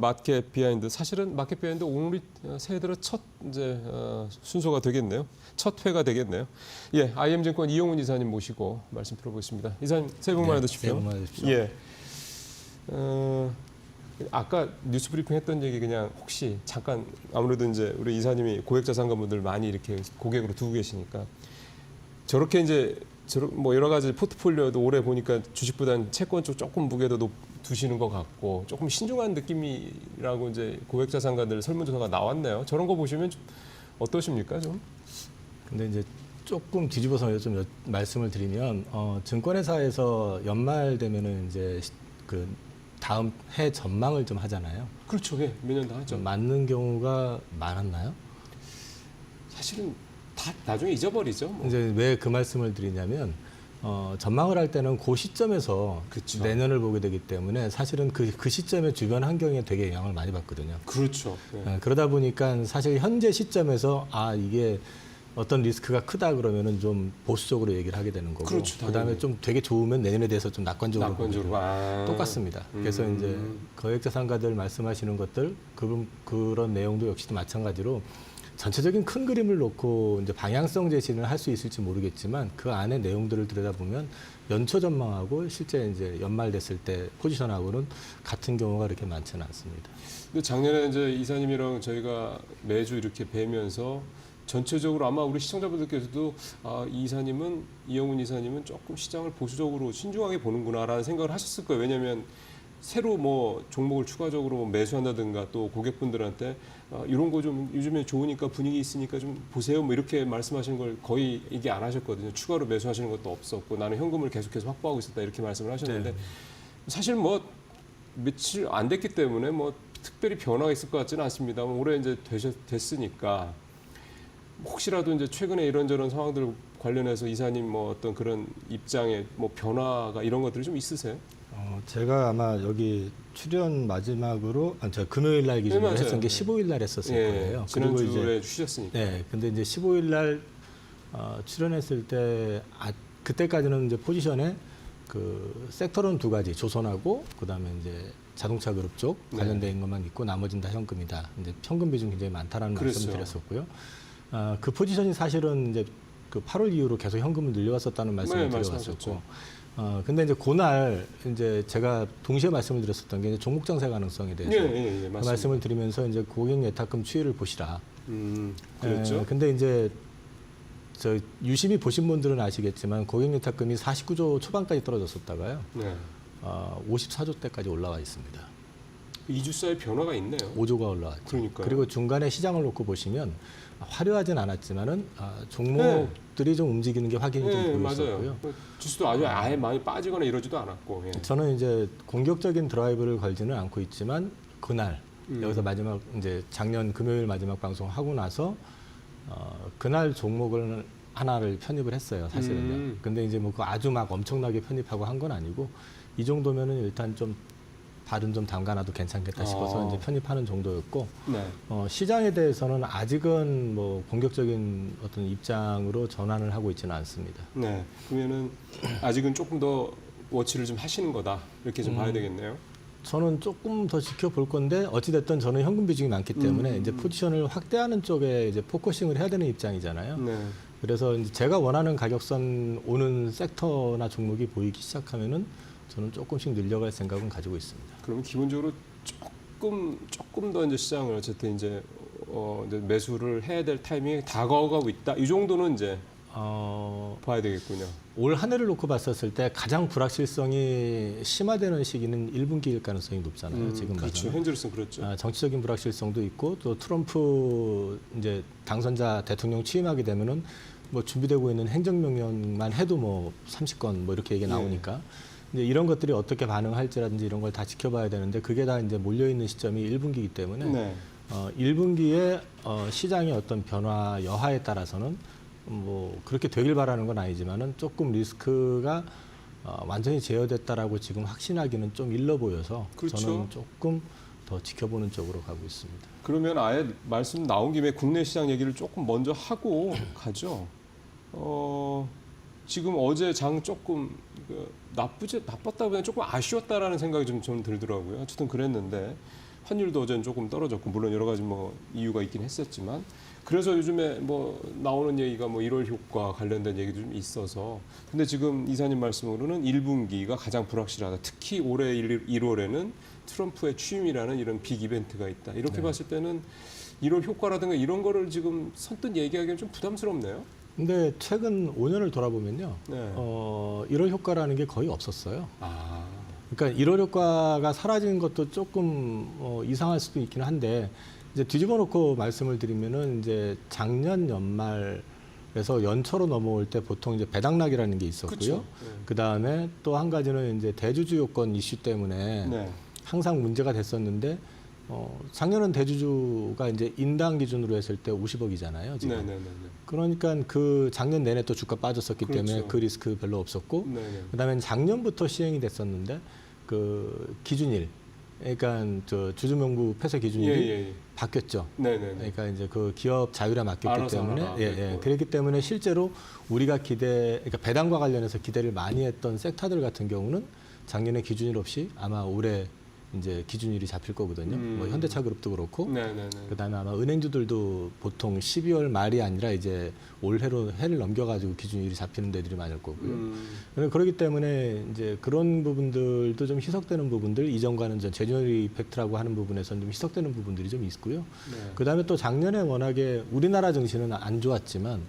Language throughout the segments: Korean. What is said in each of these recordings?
마켓 비하인드 사실은 마켓 비하인드 오늘이 새해 들어 첫 이제 어, 순서가 되겠네요. 첫 회가 되겠네요. 예, IM증권 이용훈 이사님 모시고 말씀 들어보겠습니다. 이사님 새해 복 많이 네, 받으십시오. 새해 복 많이 받으십시오. 예. 어, 아까 뉴스 브리핑 했던 얘기 그냥 혹시 잠깐 아무래도 이제 우리 이사님이 고액 자산가분들 많이 이렇게 고객으로 두고 계시니까 저렇게 이제 저러, 뭐 여러 가지 포트폴리오도 올해 보니까 주식보다는 채권 쪽 조금 무게도 높 두시는 것 같고 조금 신중한 느낌이라고 이제 고액 자산가들 설문조사가 나왔네요. 저런 거 보시면 좀 어떠십니까 좀? 근데 이제 조금 뒤집어서 좀 여- 말씀을 드리면 어, 증권회사에서 연말 되면은 이제 시- 그 다음 해 전망을 좀 하잖아요. 그렇죠. 예, 몇년다 하죠. 좀 맞는 경우가 많았나요? 사실은 다 나중에 잊어버리죠. 뭐. 이제 왜 그 말씀을 드리냐면 어, 전망을 할 때는 그 시점에서 그쵸. 내년을 보게 되기 때문에 사실은 그, 그 시점에 주변 환경에 되게 영향을 많이 받거든요. 그렇죠. 예. 어, 그러다 보니까 사실 현재 시점에서 아 이게 어떤 리스크가 크다 그러면은 좀 보수적으로 얘기를 하게 되는 거고 그렇죠. 그다음에 좀 되게 좋으면 내년에 대해서 좀 낙관적으로 낙관적으로. 아. 똑같습니다. 그래서 음. 이제 거액자산가들 말씀하시는 것들 그런 그런 내용도 역시도 마찬가지로 전체적인 큰 그림을 놓고 이제 방향성 제시는 할 수 있을지 모르겠지만 그 안에 내용들을 들여다보면 연초 전망하고 실제 이제 연말 됐을 때 포지션하고는 같은 경우가 그렇게 많지는 않습니다. 근데 작년에 이제 이사님이랑 저희가 매주 이렇게 뵈면서 전체적으로 아마 우리 시청자분들께서도 아, 이 이사님은 이영훈 이사님은 조금 시장을 보수적으로 신중하게 보는구나라는 생각을 하셨을 거예요. 왜냐하면 새로 뭐 종목을 추가적으로 뭐 매수한다든가 또 고객분들한테 아, 이런 거 좀 요즘에 좋으니까 분위기 있으니까 좀 보세요. 뭐 이렇게 말씀하시는 걸 거의 얘기 안 하셨거든요. 추가로 매수하시는 것도 없었고 나는 현금을 계속해서 확보하고 있었다 이렇게 말씀을 하셨는데 사실 뭐 며칠 안 됐기 때문에 뭐 특별히 변화가 있을 것 같지는 않습니다. 올해 이제 되셨, 됐으니까 혹시라도 이제 최근에 이런저런 상황들 관련해서 이사님 뭐 어떤 그런 입장에 뭐 변화가 이런 것들이 좀 있으세요? 어, 제가 아마 여기 출연 마지막으로 아, 저 금요일 날 기준으로 네, 맞아요. 했던 게 네. 15일 날 했었을 거예요. 지난주에 쉬셨으니까. 네, 근데 이제 15일 날 어, 출연했을 때 아, 그때까지는 이제 포지션에 그 섹터는 두 가지 조선하고 그다음에 이제 자동차 그룹 쪽 네. 관련된 것만 있고 나머지는 다 현금이다. 이제 현금 비중 굉장히 많다라는 그랬어요. 말씀을 드렸었고요. 아, 그 포지션이 사실은 이제 그 8월 이후로 계속 현금을 늘려왔었다는 말씀을 네, 드려왔었고 말씀하셨죠. 어, 근데 이제 그날 이제 제가 동시에 말씀을 드렸었던 게 이제 종목 장세 가능성에 대해서 예, 예, 예, 그 맞습니다. 말씀을 드리면서 이제 고객 예탁금 추이를 보시라. 음, 그랬죠. 예, 근데 이제 저 유심히 보신 분들은 아시겠지만 고객 예탁금이 49조 초반까지 떨어졌었다가요. 네. 어, 54조 대까지 올라와 있습니다. 2주 사이 변화가 있네요. 5조가 올라왔죠. 그러니까요. 그리고 중간에 시장을 놓고 보시면 화려하진 않았지만은 아, 종목들이 좀 움직이는 게 확인이 네, 좀 맞아요. 보였었고요. 지수도 아주 아예 많이 빠지거나 이러지도 않았고. 예. 저는 이제 공격적인 드라이브를 걸지는 않고 있지만 그날 음. 여기서 마지막 이제 작년 금요일 마지막 방송 하고 나서 어, 그날 종목을 하나를 편입을 했어요 사실은요. 음. 근데 이제 뭐 그 아주 막 엄청나게 편입하고 한 건 아니고 이 정도면은 일단 좀 발은 좀 담가놔도 괜찮겠다 싶어서 아. 이제 편입하는 정도였고 네. 어, 시장에 대해서는 아직은 뭐 공격적인 어떤 입장으로 전환을 하고 있지는 않습니다. 네. 그러면은 아직은 조금 더 워치를 좀 하시는 거다. 이렇게 좀 음. 봐야 되겠네요. 저는 조금 더 지켜볼 건데 어찌됐든 저는 현금 비중이 많기 때문에 음. 이제 포지션을 확대하는 쪽에 이제 포커싱을 해야 되는 입장이잖아요. 네. 그래서 제가 원하는 가격선 오는 섹터나 종목이 보이기 시작하면은 저는 조금씩 늘려갈 생각은 가지고 있습니다. 그러면 기본적으로 조금 조금 더 이제 시장을 어쨌든 이제 어 이제 매수를 해야 될 타이밍이 다가오고 있다. 이 정도는 이제 어, 봐야 되겠군요. 올 한 해를 놓고 봤었을 때 가장 불확실성이 심화되는 시기는 1분기일 가능성이 높잖아요. 음, 지금 그렇죠. 봐서는. 현재로서는 그렇죠. 아, 정치적인 불확실성도 있고 또 트럼프 이제 당선자 대통령 취임하게 되면은 뭐 준비되고 있는 행정명령만 해도 뭐 30건 뭐 이렇게 얘기 가 네. 나오니까 이제 이런 것들이 어떻게 반응할지라든지 이런 걸 다 지켜봐야 되는데 그게 다 이제 몰려 있는 시점이 1분기이기 때문에 네. 어, 1분기에 어, 시장의 어떤 변화 여하에 따라서는 뭐 그렇게 되길 바라는 건 아니지만은 조금 리스크가 어, 완전히 제어됐다라고 지금 확신하기는 좀 일러 보여서 그렇죠. 저는 조금 더 지켜보는 쪽으로 가고 있습니다. 그러면 아예 말씀 나온 김에 국내 시장 얘기를 조금 먼저 하고 가죠. 어, 지금 어제 장 조금 그 나쁘지 나빴다보다 조금 아쉬웠다라는 생각이 좀 저는 들더라고요. 어쨌든 그랬는데 환율도 어제는 조금 떨어졌고 물론 여러 가지 뭐 이유가 있긴 했었지만 그래서 요즘에 뭐 나오는 얘기가 뭐 1월 효과 관련된 얘기도 좀 있어서 근데 지금 이사님 말씀으로는 1분기가 가장 불확실하다. 특히 올해 1, 1월에는 트럼프의 취임이라는 이런 빅 이벤트가 있다. 이렇게 네. 봤을 때는 1월 효과라든가 이런 거를 지금 선뜻 얘기하기는 좀 부담스럽네요. 근데 최근 5년을 돌아보면요. 네. 어, 1월 효과라는 게 거의 없었어요. 아. 그러니까 1월 효과가 사라진 것도 조금 어, 이상할 수도 있기는 한데 이제 뒤집어 놓고 말씀을 드리면은 이제 작년 연말에서 연초로 넘어올 때 보통 이제 배당락이라는 게 있었고요. 그 다음에 또 한 가지는 이제 대주주 요건 이슈 때문에 네. 항상 문제가 됐었는데 어, 작년은 대주주가 이제 인당 기준으로 했을 때 50억이잖아요. 지금. 네, 네, 네, 그러니까 그 작년 내내 또 주가 빠졌었기 그렇죠. 때문에 그 리스크 별로 없었고 네. 네, 네. 그다음에 작년부터 시행이 됐었는데 그 기준일 그러니까 저 주주명부 폐쇄 예, 기준일이 예, 예. 바뀌었죠. 네, 네, 네. 그러니까 이제 그 기업 자율에 맡겼기 때문에. 예, 예. 그랬고. 그렇기 때문에 실제로 우리가 기대 그러니까 배당과 관련해서 기대를 많이 했던 섹터들 같은 경우는 작년에 기준일 없이 아마 올해 이제 기준일이 잡힐 거거든요. 음. 뭐 현대차 그룹도 그렇고 네, 네, 네. 그다음에 아마 은행주들도 보통 12월 말이 아니라 이제 올해로 해를 넘겨가지고 기준일이 잡히는 데들이 많을 거고요. 음, 그렇기 때문에 이제 그런 부분들도 좀 희석되는 부분들 이전과는 전 제너리 이펙트라고 하는 부분에서는 좀 희석되는 부분들이 좀 있고요. 네. 그다음에 또 작년에 워낙에 우리나라 증시는 안 좋았지만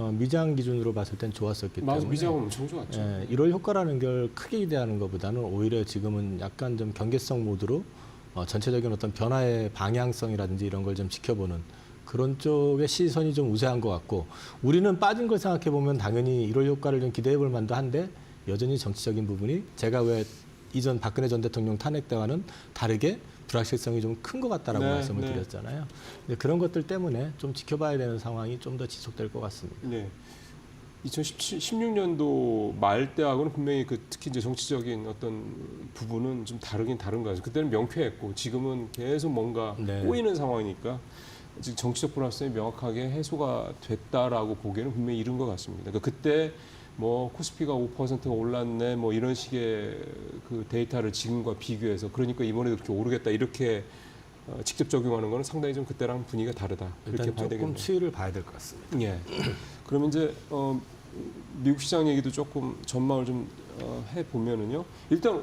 어, 미장 기준으로 봤을 땐 좋았었기 맞아, 때문에 미장은 엄청 좋았죠. 예, 1월 효과라는 걸 크게 기대하는 것보다는 오히려 지금은 약간 좀 경계성 모드로 어, 전체적인 어떤 변화의 방향성이라든지 이런 걸 좀 지켜보는 그런 쪽의 시선이 좀 우세한 것 같고 우리는 빠진 걸 생각해 보면 당연히 1월 효과를 좀 기대해 볼 만도 한데 여전히 정치적인 부분이 제가 왜 이전 박근혜 전 대통령 탄핵 때와는 다르게 불확실성이 좀 큰 것 같다라고 네, 말씀을 네. 드렸잖아요. 그런 것들 때문에 좀 지켜봐야 되는 상황이 좀 더 지속될 것 같습니다. 네. 2016년도 말 때하고는 분명히 그 특히 이제 정치적인 어떤 부분은 좀 다르긴 다른 거 같아요. 그때는 명쾌했고 지금은 계속 뭔가 네. 꼬이는 상황이니까 지금 정치적 불확실성이 명확하게 해소가 됐다라고 보기에는 분명히 이른 것 같습니다. 그러니까 그때 뭐 코스피가 5%가 올랐네 뭐 이런 식의 그 데이터를 지금과 비교해서 그러니까 이번에도 그렇게 오르겠다 이렇게 어, 직접 적용하는 거는 상당히 좀 그때랑 분위기가 다르다 이렇게 일단 봐야 조금 되겠네요. 추이를 봐야 될 것 같습니다. 예. 그러면 이제 어, 미국 시장 얘기도 조금 전망을 좀 어, 해보면은요. 일단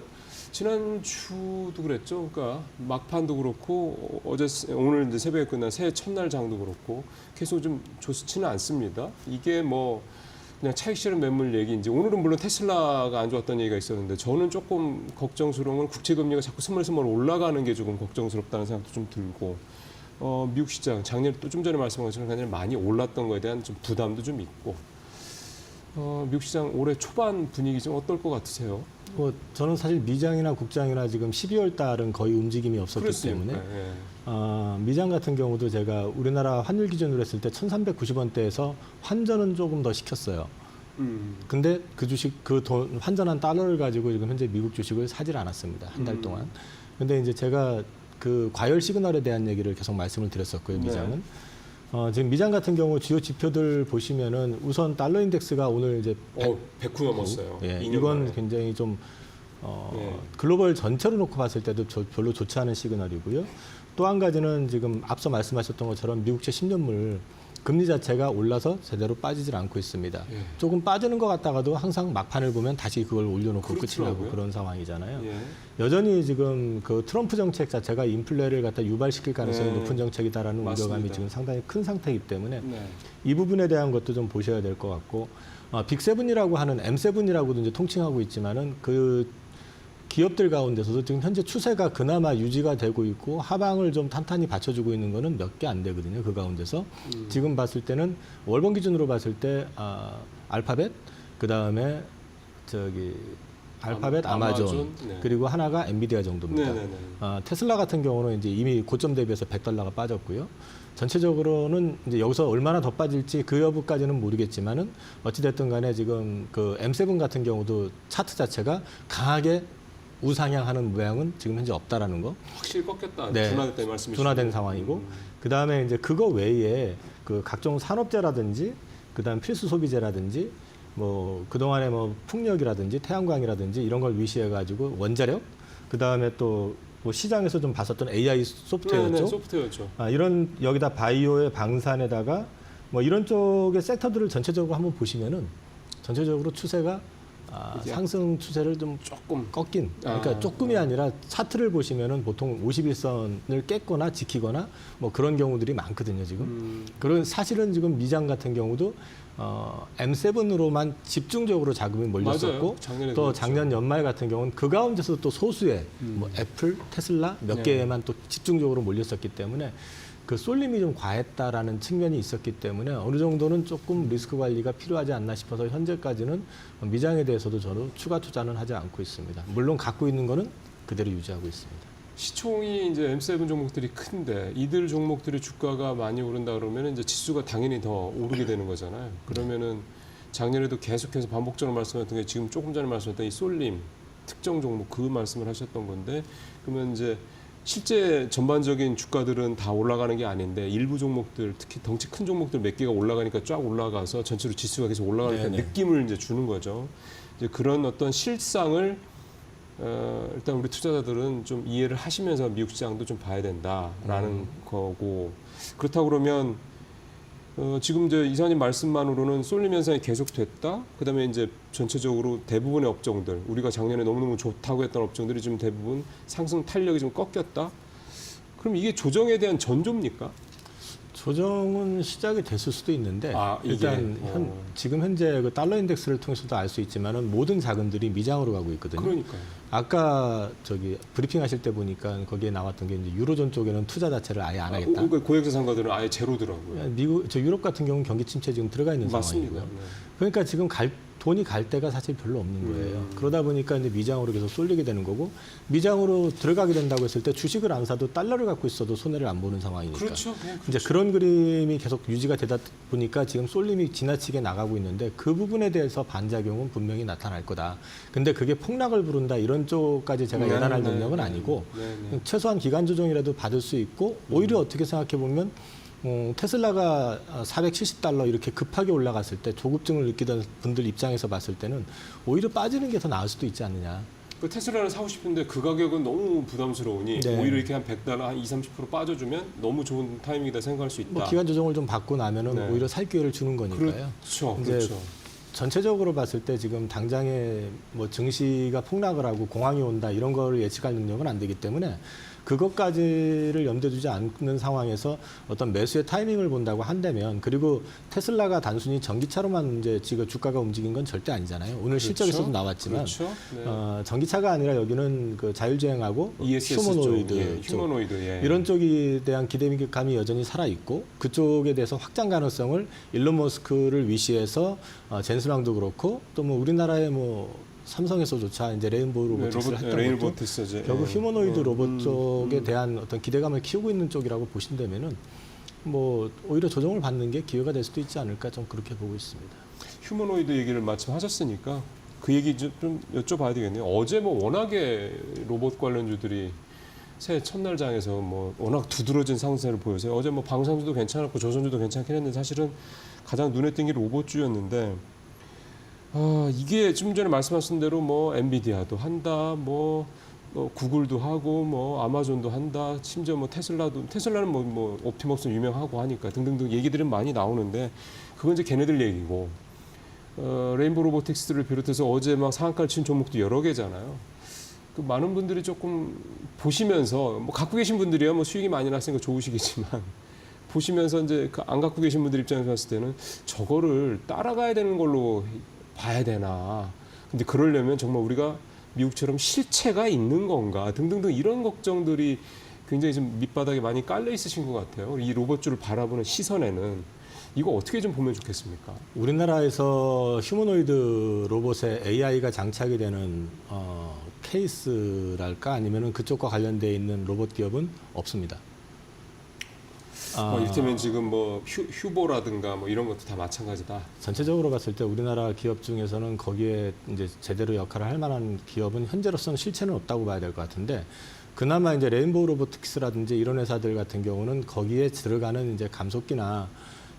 지난 주도 그랬죠. 그러니까 막판도 그렇고 어, 어제 스- 오늘 이제 새벽에 끝난 새해 첫날 장도 그렇고 계속 좀 좋지는 않습니다. 이게 뭐 그냥 차익 실현 매물 얘기인지 오늘은 물론 테슬라가 안 좋았다는 얘기가 있었는데 저는 조금 걱정스러운 건 국채 금리가 자꾸 스멀스멀 올라가는 게 조금 걱정스럽다는 생각도 좀 들고 어, 미국 시장 작년 또 좀 전에 말씀하신 것처럼 그냥 많이 올랐던 거에 대한 좀 부담도 좀 있고 어, 미국 시장 올해 초반 분위기 좀 어떨 것 같으세요? 뭐 저는 사실 미장이나 국장이나 지금 12월 달은 거의 움직임이 없었기 그렇습니까? 때문에 예. 어, 미장 같은 경우도 제가 우리나라 환율 기준으로 했을 때 1,390원대에서 환전은 조금 더 시켰어요. 음. 근데 그 주식 그 돈 환전한 달러를 가지고 지금 현재 미국 주식을 사질 않았습니다 한달 음. 동안. 근데 이제 제가 그 과열 시그널에 대한 얘기를 계속 말씀을 드렸었고요 네. 미장은. 어, 지금 미장 같은 경우 주요 지표들 보시면은 우선 달러 인덱스가 오늘 이제 어, 100구 넘었어요. 예, 2년 이건 만에. 굉장히 좀 어, 네. 글로벌 전체로 놓고 봤을 때도 저- 별로 좋지 않은 시그널이고요. 또 한 가지는 지금 앞서 말씀하셨던 것처럼 미국채 10년물 금리 자체가 올라서 제대로 빠지질 않고 있습니다. 예. 조금 빠지는 것 같다가도 항상 막판을 보면 다시 그걸 올려놓고 끝이 그렇더라고요. 나고 그런 상황이잖아요. 예. 여전히 지금 그 트럼프 정책 자체가 인플레를 갖다 유발시킬 가능성이 네. 높은 정책이다라는 우려감이 맞습니다. 지금 상당히 큰 상태이기 때문에 네. 이 부분에 대한 것도 좀 보셔야 될 것 같고 어, 빅세븐이라고 하는 M7이라고도 이제 통칭하고 있지만은 그 기업들 가운데서도 지금 현재 추세가 그나마 유지가 되고 있고 하방을 좀 탄탄히 받쳐주고 있는 거는 몇 개 안 되거든요. 그 가운데서 음. 지금 봤을 때는 월봉 기준으로 봤을 때 아, 알파벳 그 다음에 저기 알파벳 아마- 아마존, 아마존, 네. 그리고 하나가 엔비디아 정도입니다. 네 네 네. 아, 테슬라 같은 경우는 이제 이미 고점 대비해서 100달러가 빠졌고요. 전체적으로는 이제 여기서 얼마나 더 빠질지 그 여부까지는 모르겠지만은 어찌됐든 간에 지금 그 M7 같은 경우도 차트 자체가 강하게 우상향하는 모양은 지금 현재 없다라는 거. 확실히 꺾였다. 네. 둔화됐다 이 말씀이시죠? 둔화된 상황이고 음. 그 다음에 이제 그거 외에 그 각종 산업재라든지 그 다음 필수 소비재라든지 뭐 그동안에 뭐 풍력이라든지 태양광이라든지 이런 걸 위시해 가지고 원자력 그 다음에 또 뭐 시장에서 좀 봤었던 AI 소프트웨어죠. 네, 네, 소프트웨어죠. 아, 이런 여기다 바이오의 방산에다가 뭐 이런 쪽의 섹터들을 전체적으로 한번 보시면은 전체적으로 추세가 아, 상승 추세를 좀 조금 꺾인 그러니까 아. 조금이 아니라 차트를 보시면은 보통 51선을 깼거나 지키거나 뭐 그런 경우들이 많거든요 지금 음, 그런 사실은 지금 미장 같은 경우도 어, M7으로만 집중적으로 자금이 몰렸었고. 작년에 또 그랬죠. 작년 연말 같은 경우는 그 가운데서 또 소수의 뭐 애플, 테슬라 몇 네. 개에만 또 집중적으로 몰렸었기 때문에 그 쏠림이 좀 과했다라는 측면이 있었기 때문에 어느 정도는 조금 리스크 관리가 필요하지 않나 싶어서 현재까지는 미장에 대해서도 저는 추가 투자는 하지 않고 있습니다. 물론 갖고 있는 거는 그대로 유지하고 있습니다. 시총이 이제 M7 종목들이 큰데 이들 종목들의 주가가 많이 오른다 그러면 이제 지수가 당연히 더 오르게 되는 거잖아요. 그러면은 작년에도 계속해서 반복적으로 말씀하셨던 게 지금 조금 전에 말씀하셨던 이 쏠림 특정 종목 그 말씀을 하셨던 건데 그러면 이제 실제 전반적인 주가들은 다 올라가는 게 아닌데 일부 종목들 특히 덩치 큰 종목들 몇 개가 올라가니까 쫙 올라가서 전체로 지수가 계속 올라가니까 네네. 느낌을 이제 주는 거죠. 이제 그런 어떤 실상을 어, 일단 우리 투자자들은 좀 이해를 하시면서 미국 시장도 좀 봐야 된다라는 음. 거고 그렇다고 그러면 어, 지금 이제 이사님 말씀만으로는 쏠림 현상이 계속됐다. 그다음에 이제 전체적으로 대부분의 업종들 우리가 작년에 너무너무 좋다고 했던 업종들이 지금 대부분 상승 탄력이 좀 꺾였다. 그럼 이게 조정에 대한 전조입니까? 조정은 시작이 됐을 수도 있는데 아? 일단 현, 어. 지금 현재 그 달러 인덱스를 통해서도 알 수 있지만은 모든 자금들이 미장으로 가고 있거든요. 그러니까요. 아까 저기 브리핑 하실 때 보니까 거기에 나왔던 게 이제 유로존 쪽에는 투자 자체를 아예 안 아, 하겠다. 그 고액자 상가들은 아예 제로더라고요. 미국 저 유럽 같은 경우는 경기 침체 지금 들어가 있는 맞습니다. 상황이고요. 네. 그러니까 지금 갈 돈이 갈 데가 사실 별로 없는 거예요. 음. 그러다 보니까 이제 미장으로 계속 쏠리게 되는 거고 미장으로 들어가게 된다고 했을 때 주식을 안 사도 달러를 갖고 있어도 손해를 안 보는 상황이니까. 그렇죠. 네, 이제 그런 그림이 계속 유지가 되다 보니까 지금 쏠림이 지나치게 나가고 있는데 그 부분에 대해서 반작용은 분명히 나타날 거다. 근데 그게 폭락을 부른다 이런 쪽까지 제가 네, 예단할 네, 능력은 네. 아니고 네, 네. 최소한 기간 조정이라도 받을 수 있고 오히려 어떻게 생각해 보면 음, 테슬라가 470달러 이렇게 급하게 올라갔을 때 조급증을 느끼던 분들 입장에서 봤을 때는 오히려 빠지는 게 더 나을 수도 있지 않느냐. 그 테슬라를 사고 싶은데 그 가격은 너무 부담스러우니 네. 오히려 이렇게 한 100달러 한 2, 30% 빠져주면 너무 좋은 타이밍이다 생각할 수 있다. 뭐 기간 조정을 좀 받고 나면은 네. 오히려 살 기회를 주는 거니까요. 그렇죠. 그렇죠. 전체적으로 봤을 때 지금 당장에 뭐 증시가 폭락을 하고 공황이 온다 이런 거를 예측할 능력은 안 되기 때문에 그것까지를 염두에 두지 않는 상황에서 어떤 매수의 타이밍을 본다고 한다면 그리고 테슬라가 단순히 전기차로만 이제 지금 주가가 움직인 건 절대 아니잖아요. 오늘 실적에서도 그렇죠. 나왔지만 그렇죠. 네. 어, 전기차가 아니라 여기는 그 자율주행하고 ESS 휴머노이드 쪽, 예, 쪽 휴머노이드 예. 이런 쪽에 대한 기대감이 여전히 살아 있고 그쪽에 대해서 확장 가능성을 일론 머스크를 위시해서 어, 젠스망도 그렇고 또 뭐 우리나라의 뭐 삼성에서조차 이제 레인보우 네, 로보틱스를 로봇 했던 레인 것도 로보틱스죠. 결국 예. 휴머노이드 어, 로봇 음, 쪽에 음. 대한 어떤 기대감을 키우고 있는 쪽이라고 보신다면은 뭐 오히려 조정을 받는 게 기회가 될 수도 있지 않을까 좀 그렇게 보고 있습니다. 휴머노이드 얘기를 마침 하셨으니까 그 얘기 좀, 좀 여쭤봐야 되겠네요. 어제 뭐 워낙에 로봇 관련주들이 새해 첫날 장에서 뭐 워낙 두드러진 상승세를 보여서 어제 뭐 방산주도 괜찮았고 조선주도 괜찮긴 했는데 사실은 가장 눈에 띈 게 로봇주였는데 아 이게 좀 전에 말씀하신 대로 뭐 엔비디아도 한다 뭐, 뭐 구글도 하고 뭐 아마존도 한다 심지어 뭐 테슬라도 테슬라는 뭐, 뭐 옵티머스 유명하고 하니까 등등등 얘기들은 많이 나오는데 그건 이제 걔네들 얘기고 어, 레인보 로보틱스를 비롯해서 어제 막 상한가를 친 종목도 여러 개잖아요. 그 많은 분들이 조금 보시면서 뭐 갖고 계신 분들이야 뭐 수익이 많이 났으니까 좋으시겠지만 보시면서 이제 그 안 갖고 계신 분들 입장에서 봤을 때는 저거를 따라가야 되는 걸로 봐야 되나. 근데 그러려면 정말 우리가 미국처럼 실체가 있는 건가 등등등 이런 걱정들이 굉장히 좀 밑바닥에 많이 깔려 있으신 것 같아요. 이 로봇주를 바라보는 시선에는 이거 어떻게 좀 보면 좋겠습니까? 우리나라에서 휴머노이드 로봇에 AI가 장착이 되는 어, 케이스랄까 아니면은 그쪽과 관련돼 있는 로봇 기업은 없습니다. 아, 뭐 이를테면 지금 뭐 휴, 휴보라든가 뭐 이런 것도 다 마찬가지다. 전체적으로 봤을 때 우리나라 기업 중에서는 거기에 이제 제대로 역할을 할 만한 기업은 현재로서는 실체는 없다고 봐야 될 것 같은데 그나마 이제 레인보우 로보틱스라든지 이런 회사들 같은 경우는 거기에 들어가는 이제 감속기나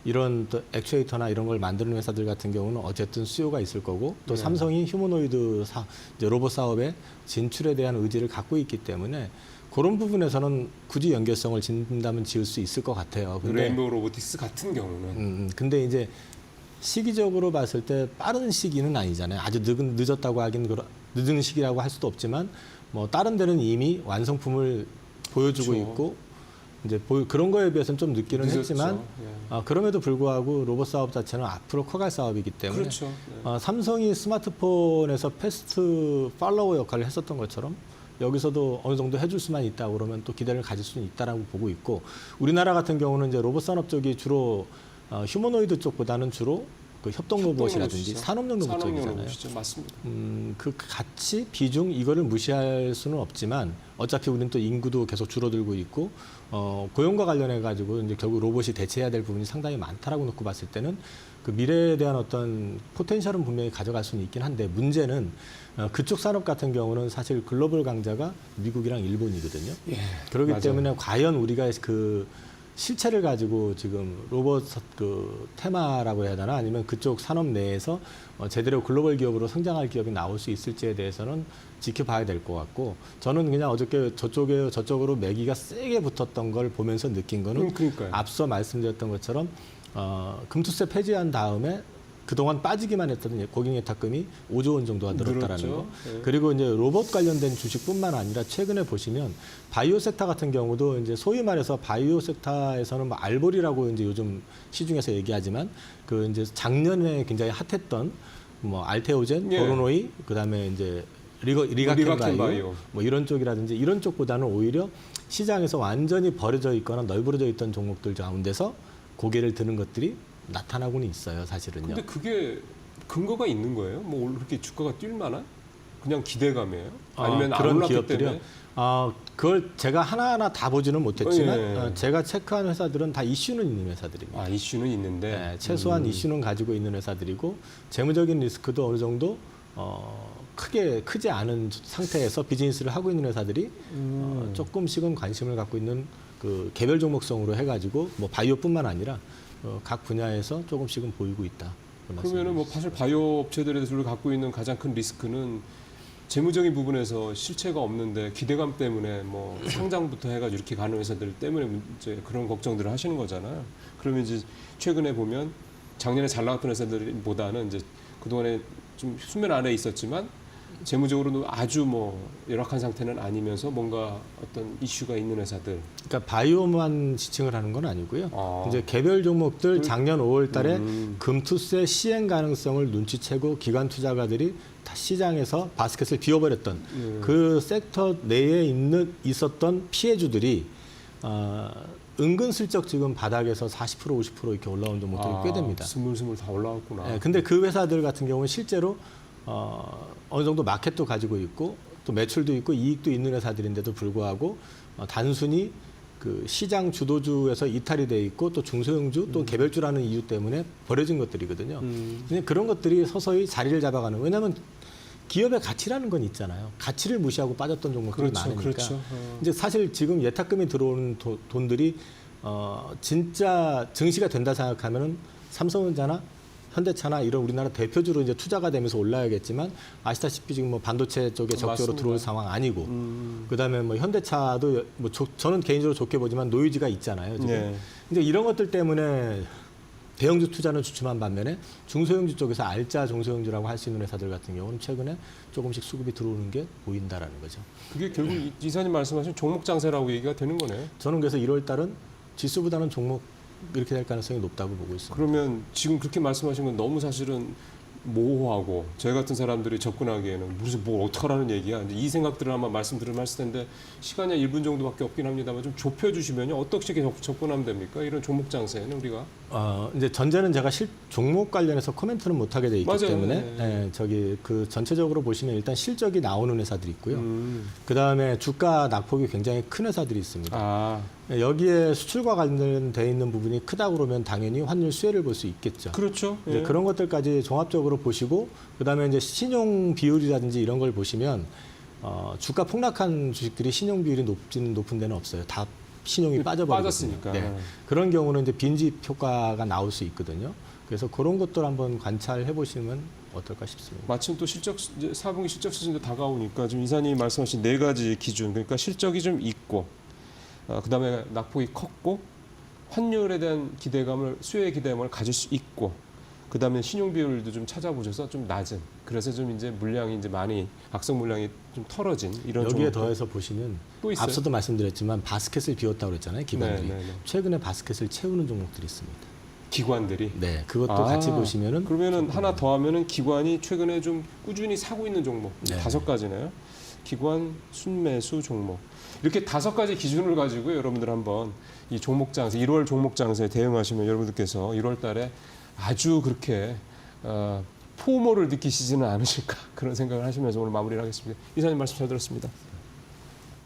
이런 또 액추에이터나 이런 걸 만드는 회사들 같은 경우는 어쨌든 수요가 있을 거고 또 네. 삼성이 휴머노이드 사, 이제 로봇 사업에 진출에 대한 의지를 갖고 있기 때문에 그런 부분에서는 굳이 연결성을 짓는다면 지을 수 있을 것 같아요. 근데 레인보우 로보틱스 같은 경우는 음, 근데 이제 시기적으로 봤을 때 빠른 시기는 아니잖아요. 아주 늦, 늦었다고 하긴 그러, 늦은 시기라고 할 수도 없지만 뭐 다른 데는 이미 완성품을 보여주고 그렇죠. 있고 이제 보, 그런 거에 비해서는 좀 늦기는 늦었죠. 했지만 예. 아, 그럼에도 불구하고 로봇 사업 자체는 앞으로 커갈 사업이기 때문에 그렇죠. 네. 어, 삼성이 스마트폰에서 패스트 팔로워 역할을 했었던 것처럼 여기서도 어느 정도 해줄 수만 있다 그러면 또 기대를 가질 수는 있다라고 보고 있고 우리나라 같은 경우는 이제 로봇 산업 쪽이 주로 어, 휴머노이드 쪽보다는 주로 그 협동 로봇이라든지. 산업용 로봇 쪽이잖아요. 로봇이죠. 맞습니다. 음, 그 가치 비중 이거를 무시할 수는 없지만 어차피 우리는 또 인구도 계속 줄어들고 있고 어, 고용과 관련해 가지고 이제 결국 로봇이 대체해야 될 부분이 상당히 많다라고 놓고 봤을 때는 그 미래에 대한 어떤 포텐셜은 분명히 가져갈 수는 있긴 한데 문제는 어, 그쪽 산업 같은 경우는 사실 글로벌 강자가 미국이랑 일본이거든요. 예. 그렇기 맞아요. 때문에 과연 우리가 그 실체를 가지고 지금 로봇 그 테마라고 해야 되나 아니면 그쪽 산업 내에서 어, 제대로 글로벌 기업으로 성장할 기업이 나올 수 있을지에 대해서는 지켜봐야 될 것 같고 저는 그냥 어저께 저쪽에 저쪽으로 매기가 세게 붙었던 걸 보면서 느낀 거는 음, 그러니까요. 앞서 말씀드렸던 것처럼 어, 금투세 폐지한 다음에 그동안 빠지기만 했던 고객 예탁금이 5조 원 정도가 늘었다라는 늘었죠. 거. 예. 그리고 이제 로봇 관련된 주식뿐만 아니라 최근에 보시면 바이오 섹터 같은 경우도 이제 소위 말해서 바이오 섹터에서는 뭐 알볼이라고 이제 요즘 시중에서 얘기하지만 그 이제 작년에 굉장히 핫했던 뭐 알테오젠, 예. 보로노이, 그다음에 이제 리거 리가켄 리가켄 바이오, 바이오. 뭐 이런 쪽이라든지 이런 쪽보다는 오히려 시장에서 완전히 버려져 있거나 널브러져 있던 종목들 가운데서 고개를 드는 것들이 나타나고는 있어요, 사실은요. 근데 그게 근거가 있는 거예요? 뭐 그렇게 주가가 뛸 만한? 그냥 기대감이에요? 아니면 어, 안 그런 기업들이요. 아 그걸 제가 하나하나 다 보지는 못했지만 어, 예. 어, 제가 체크한 회사들은 다 이슈는 있는 회사들입니다. 아 이슈는 있는데 네, 최소한 음. 이슈는 가지고 있는 회사들이고 재무적인 리스크도 어느 정도 어, 크게 크지 않은 상태에서 비즈니스를 하고 있는 회사들이 음. 어, 조금씩은 관심을 갖고 있는 그 개별 종목성으로 해가지고 뭐 바이오뿐만 아니라 어, 각 분야에서 조금씩은 보이고 있다. 그런 그러면은 뭐. 사실 바이오 업체들이 갖고 있는 가장 큰 리스크는 재무적인 부분에서 실체가 없는데 기대감 때문에 뭐 상장부터 해가지고 이렇게 가는 회사들 때문에 이제 그런 걱정들을 하시는 거잖아요. 그러면 이제 최근에 보면 작년에 잘 나갔던 회사들보다는 이제 그동안에 좀 수면 아래 있었지만 재무적으로도 아주 뭐 열악한 상태는 아니면서 뭔가 어떤 이슈가 있는 회사들. 그러니까 바이오만 지칭을 하는 건 아니고요. 아. 이제 개별 종목들 작년 5월달에 음. 금투세 시행 가능성을 눈치채고 기관 투자가들이 다 시장에서 바스켓을 비워버렸던 음. 그 섹터 내에 있는 있었던 피해주들이 어, 은근슬쩍 지금 바닥에서 40% 50% 이렇게 올라온 종목들이 꽤 됩니다. 아, 스물스물 다 올라왔구나. 예, 근데 그 회사들 같은 경우는 실제로 어, 어느 정도 마켓도 가지고 있고 또 매출도 있고 이익도 있는 회사들인데도 불구하고 어, 단순히 그 시장 주도주에서 이탈이 돼 있고 또 중소형주 또 개별주라는 이유 때문에 버려진 것들이거든요. 음. 근데 그런 것들이 서서히 자리를 잡아가는 왜냐하면 기업의 가치라는 건 있잖아요. 가치를 무시하고 빠졌던 종목들이 그렇죠, 많으니까. 그렇죠. 어. 이제 사실 지금 예탁금이 들어오는 도- 돈들이 어 진짜 증시가 된다 생각하면은 삼성전자나 현대차나 이런 우리나라 대표주로 이제 투자가 되면서 올라야겠지만 아시다시피 지금 뭐 반도체 쪽에 맞습니다. 들어올 상황 아니고 음. 그다음에 뭐 현대차도 뭐 조- 저는 개인적으로 좋게 보지만 노이즈가 있잖아요. 지금. 네. 이제 이런 것들 때문에 대형주 투자는 주춤한 반면에 중소형주 쪽에서 알짜 중소형주라고 할 수 있는 회사들 같은 경우는 최근에 조금씩 수급이 들어오는 게 보인다라는 거죠. 그게 결국 이 이사님 말씀하신 종목 장세라고 얘기가 되는 거네요. 저는 그래서 1월 달은 지수보다는 종목 이렇게 될 가능성이 높다고 보고 있습니다. 그러면 지금 그렇게 말씀하신 건 너무 사실은 모호하고 저희 같은 사람들이 접근하기에는 무슨 뭘 어떡하라는 얘기야. 이 생각들을 아마 말씀드리면 했을 텐데 시간이 1분 정도밖에 없긴 합니다만 좀 좁혀 주시면요. 어떻게 접- 접근하면 됩니까? 이런 종목 장세는 우리가. 어, 이제 전제는 제가 실 종목 관련해서 코멘트는 못 하게 돼 있기 맞아요. 때문에 네. 예, 저기 그 전체적으로 보시면 일단 실적이 나오는 회사들이 있고요. 음. 그다음에 주가 낙폭이 굉장히 큰 회사들이 있습니다. 아, 예, 여기에 수출과 관련돼 있는 부분이 크다 그러면 당연히 환율 수혜를 볼 수 있겠죠. 그렇죠. 예. 그런 것들까지 종합적으로 보시고 그다음에 이제 신용 비율이라든지 이런 걸 보시면 어, 주가 폭락한 주식들이 신용 비율이 높지는 높은 데는 없어요. 다 신용이 빠져버리거든요. 빠졌으니까. 네. 그런 경우는 이제 빈집 효과가 나올 수 있거든요. 그래서 그런 것들 한번 관찰해 보시면 어떨까 싶습니다. 마침 또 실적 4분기 실적 수준도 다가오니까 지금 이사님 말씀하신 네 가지 기준 그러니까 실적이 좀 있고 어, 그 다음에 낙폭이 컸고 환율에 대한 기대감을 수요의 기대감을 가질 수 있고 그 다음에 신용 비율도 좀 찾아보셔서 좀 낮은 그래서 좀 이제 물량이 이제 많이 악성 물량이 좀 털어진 이런 여기에 더해서 보시면 또 있어요. 앞서도 말씀드렸지만 바스켓을 비웠다고 그랬잖아요. 기관들이. 네, 네, 네. 최근에 바스켓을 채우는 종목들이 있습니다. 기관들이 네, 그것도 아, 같이 보시면은 그러면은 하나 더 하면은 기관이 최근에 좀 꾸준히 사고 있는 종목 네. 다섯 가지네요. 기관 순매수 종목 이렇게 다섯 가지 기준을 가지고 여러분들 한번 이 종목 장세 1월 종목 장세에 대응하시면 여러분들께서 1월 달에 아주 그렇게 어, 포모를 느끼시지는 않으실까 그런 생각을 하시면서 오늘 마무리를 하겠습니다. 이사님 말씀 잘 들었습니다.